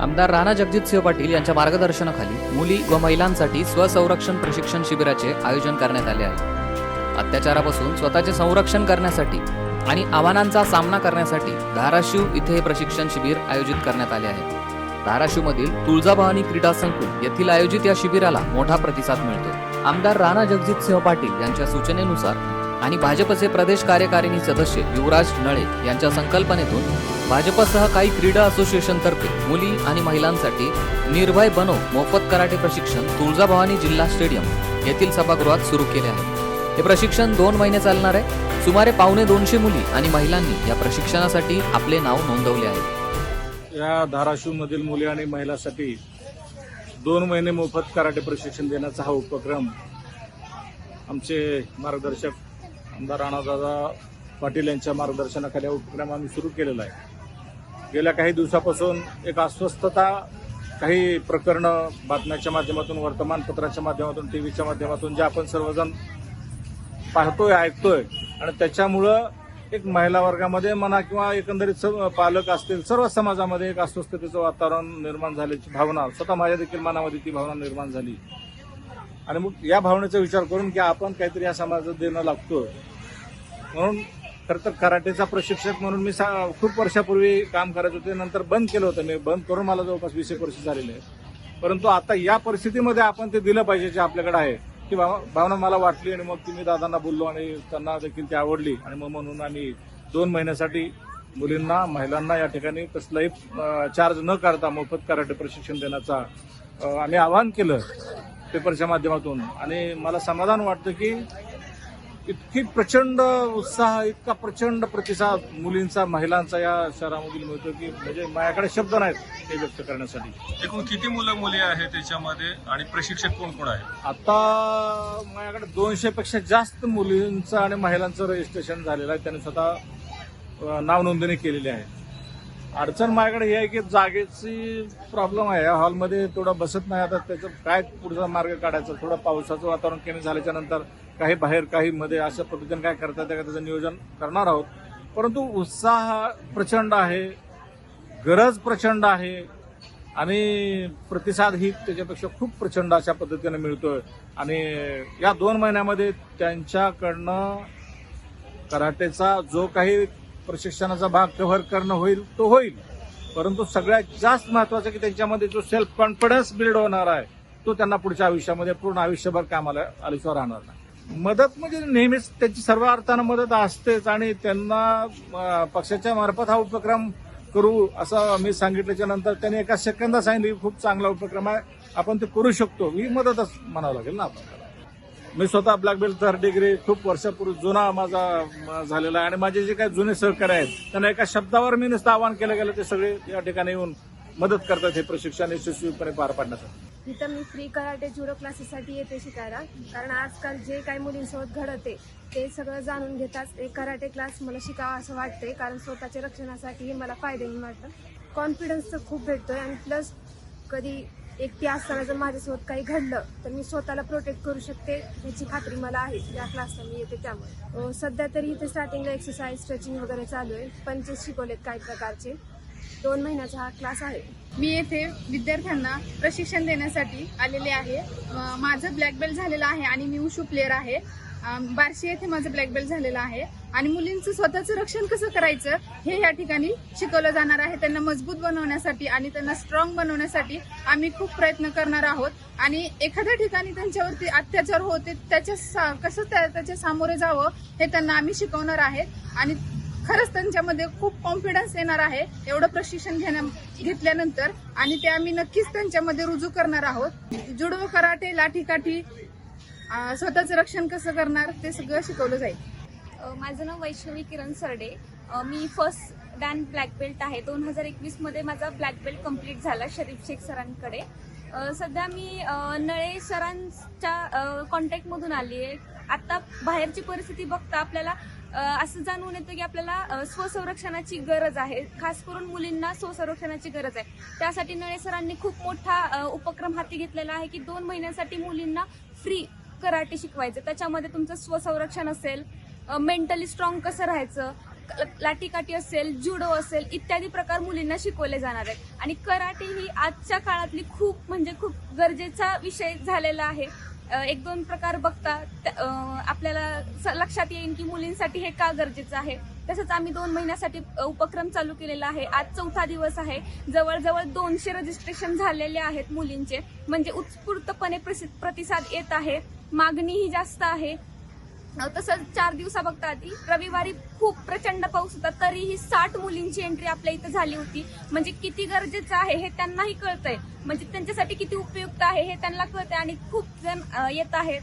आमदार राणा जगजितसिंह पाटील यांच्या मार्गदर्शनाखाली मुली व महिलांसाठी स्वसंरक्षण प्रशिक्षण शिबिराचे आयोजन करण्यात आले आहे. अत्याचारापासून स्वतःचे संरक्षण करण्यासाठी आणि आव्हानांचा सामना करण्यासाठी धाराशिव इथे हे प्रशिक्षण शिबिर आयोजित करण्यात आले आहे. धाराशिवमधील तुळजाभवानी क्रीडा संकुल येथील आयोजित या शिबिराला मोठा प्रतिसाद मिळतो. आमदार राणा जगजितसिंह पाटील यांच्या सूचनेनुसार आणि भाजपचे प्रदेश कार्यकारिणी सदस्य युवराज नळे यांच्या संकल्पनेतून भाजपसह काही क्रीडा असोसिएशनतर्फे मुली आणि महिलांसाठी निर्भय बनो मोफत कराटे प्रशिक्षण तुळजाभवानी जिल्हा स्टेडियम येथील सभागृहात सुरू केले आहे. हे प्रशिक्षण दोन महिने चालणार आहे. सुमारे पावणे दोनशे मुली आणि महिलांनी या प्रशिक्षणासाठी आपले नाव नोंदवले आहे. या धाराशिवमधील मुली आणि महिलांसाठी दोन महिने मोफत कराटे प्रशिक्षण देण्याचा हा उपक्रम आमचे मार्गदर्शक आमदार राणादादा पाटील यांच्या मार्गदर्शनाखाली हा उपक्रम आम्ही सुरू केलेला आहे. गेल्या काही दिवसापासून एक अस्वस्थता काही प्रकरणं बातम्याच्या माध्यमातून वर्तमानपत्राच्या माध्यमातून टी व्हीच्या माध्यमातून जे आपण सर्वजण पाहतोय ऐकतोय आणि त्याच्यामुळं एक महिला वर्गामध्ये म्हणा किंवा एकंदरीत पालक असतील सर्व समाजामध्ये एक अस्वस्थतेचं वातावरण निर्माण झाल्याची भावना स्वतः माझ्या देखील मनामध्ये ती भावना निर्माण झाली. आणि मग या भावनेचा विचार करून की आपण काहीतरी या समाजात देणं लागतो म्हणून खरं तर कराटेचा प्रशिक्षक म्हणून मी सा- खूप वर्षापूर्वी काम करायचं होते नंतर बंद केलं होतं. मी बंद करून मला जवळपास वीस एक वर्ष झालेले आहे परंतु आता या परिस्थितीमध्ये आपण ते दिलं पाहिजे जे आपल्याकडे आहे. ती भाव- भावना मला वाटली आणि मग ती मी दादांना बोललो आणि त्यांना देखील ती आवडली. आणि मग म्हणून आम्ही दोन महिन्यासाठी मुलींना महिलांना या ठिकाणी कसलाही चार्ज न करता मोफत कराटे प्रशिक्षण देण्याचा आम्ही आवाहन केलं. पेपरच्या माध्यमातून. आणि मला समाधान वाटतं की इतकी प्रचंड उत्साह इतका प्रचंड प्रतिसाद मुलींचा महिलांचा या शहरामधील मिळतो की म्हणजे माझ्याकडे शब्द नाहीत ते व्यक्त करण्यासाठी. एकूण किती मुलं मुली आहेत त्याच्यामध्ये आणि प्रशिक्षक कोण कोण आहे आता माझ्याकडे दोनशे पेक्षा जास्त मुलींचं आणि महिलांचं रजिस्ट्रेशन झालेलं आहे. त्यांनी स्वतः नाव नोंदणी केलेली आहे. अडचण माझ्याकडे ही आहे की जागेची प्रॉब्लेम आहे. या हॉलमध्ये थोडं बसत नाही. आता त्याचं काय पुढचा मार्ग काढायचा? थोडं पावसाचं वातावरण कमी झाल्याच्यानंतर काही बाहेर काही मध्ये अशा पद्धतीने काय करता येतं का? त्याचं नियोजन करणार आहोत. परंतु उत्साह प्रचंड आहे. गरज प्रचंड आहे. आणि प्रतिसाद ही त्याच्यापेक्षा खूप प्रचंड अशा पद्धतीने मिळतोय. आणि या दोन महिन्यामध्ये त्यांच्याकडनं कराटेचा जो काही प्रशिक्षणाचा भाग कव्हर करणं होईल तो होईल. परंतु सगळ्यात जास्त महत्वाचं की त्यांच्यामध्ये जो सेल्फ कॉन्फिडन्स बिल्ड होणार आहे तो त्यांना पुढच्या आयुष्यामध्ये पूर्ण आयुष्यभर कामाला आयुष्यावर राहणार नाही. मदत म्हणजे नेहमीच त्याची सर्व अर्थानं मदत असतेच आणि त्यांना पक्षाच्या मार्फत हा उपक्रम करू असं मी सांगितल्याच्या नंतर त्यांनी एका सेकंदा सांगितलं खूप चांगला उपक्रम आहे आपण ते करू शकतो. ही मदतच म्हणावं लागेल ना आपल्याला. मी स्वतः ब्लॅक बेल्ट थर्ड डिग्री खूप वर्षापूर्वी जुना माझा झालेला आहे. आणि माझे जे काही जुने सहकारी आहेत त्यांना एका शब्दावर मी नुसतं आवाहन केलं गेलं ते सगळे या ठिकाणी येऊन मदत करतात हे प्रशिक्षण यशस्वीपणे पार पाडण्यासाठी. तिथं मी फ्री कराटे जुडो क्लासेससाठी येते शिकायला. कारण आजकाल जे काही मुलींसोबत घडते ते सगळं जाणून घेताच एक कराटे क्लास मला शिकावा असं वाटते कारण स्वतःच्या रक्षणासाठी मला फायदेही वाटतं. कॉन्फिडन्स तर खूप भेटतोय. आणि प्लस कधी एकटी असताना जर माझ्यासोबत काही घडलं तर मी स्वतःला प्रोटेक्ट करू शकते याची खात्री मला आहे. या क्लासला मी येते त्यामुळे. सध्या तरी इथे स्टार्टिंगला एक्सरसाइज स्ट्रेचिंग वगैरे चालू आहे. पंचेस शिकवलेत काही प्रकारचे. दोन महिन्याचा हा क्लास आहे. मी येथे विद्यार्थ्यांना प्रशिक्षण देण्यासाठी आलेले आहे. माझं ब्लॅक बेल्ट झालेलं आहे आणि मी उशू प्लेअर आहे. अ, बार्शी येथे माझं ब्लॅक बेल्ट झालेलं आहे. आणि मुलींचं स्वतःचं रक्षण कसं करायचं हे या ठिकाणी शिकवलं जाणार आहे. त्यांना मजबूत बनवण्यासाठी आणि त्यांना स्ट्रॉंग बनवण्यासाठी आम्ही खूप प्रयत्न करणार आहोत. आणि एखाद्या ठिकाणी त्यांच्यावरती अत्याचार होते त्याच्या सा- कसं त्या त्याच्या सामोरे जावं हे त्यांना आम्ही शिकवणार आहेत आणि खरंच त्यांच्यामध्ये खूप कॉन्फिडन्स येणार आहे एवढं प्रशिक्षण घेण्या घेतल्यानंतर. आणि ते आम्ही नक्कीच त्यांच्यामध्ये रुजू करणार आहोत. जुडो कराटे लाठीकाठी स्वतःचं रक्षण कसं करणार ते सगळं शिकवलं जाईल. माझं नाव वैष्णवी किरण सरडे. मी फर्स्ट डॅन ब्लॅक बेल्ट आहे. दोन हजार एकवीसमध्ये माझा ब्लॅक बेल्ट कंप्लीट झाला शरीफ शेख सरांकडे. सध्या मी नळे सरांच्या कॉन्टॅक्टमधून आली आहे आत्ता बाहेरची परिस्थिती बघता आपल्याला असं जाणवून येतं की आपल्याला स्वसंरक्षणाची गरज आहे. खास करून मुलींना स्वसंरक्षणाची गरज आहे. त्यासाठी नळे सरांनी खूप मोठा उपक्रम हाती घेतलेला आहे की दोन महिन्यांसाठी मुलींना फ्री कराटे शिकवायचं. त्याच्यामध्ये तुमचं स्वसंरक्षण असेल मेंटली स्ट्रॉंग कसं राहायचं? क- असेल जुडो असेल इत्यादी प्रकार मुलींना शिकवले जाणार आहेत. आणि कराटे ही आजच्या काळातली खूप म्हणजे खूप गरजेचा विषय झालेला आहे. एक दोन प्रकार बघता त्या- आपल्याला स- लक्षात येईल की मुलींसाठी हे का गरजेचं आहे. तसंच आम्ही दोन महिन्यासाठी उपक्रम चालू केलेला आहे. आज चौथा दिवस आहे. जवळजवळ दोनशे रजिस्ट्रेशन झालेले आहेत मुलींचे. म्हणजे उत्स्फूर्तपणे प्रतिसाद येत आहे. मागणीही जास्त आहे. तसंच चार दिवसा बघता आधी. रविवारी खूप प्रचंड पाऊस होता तरीही साठ मुलींची एंट्री आपल्या इथं झाली होती. म्हणजे किती गरजेचं आहे हे त्यांनाही कळतंय. म्हणजे त्यांच्यासाठी किती उपयुक्त आहे हे त्यांना कळतंय आणि खूप जण येत आहेत.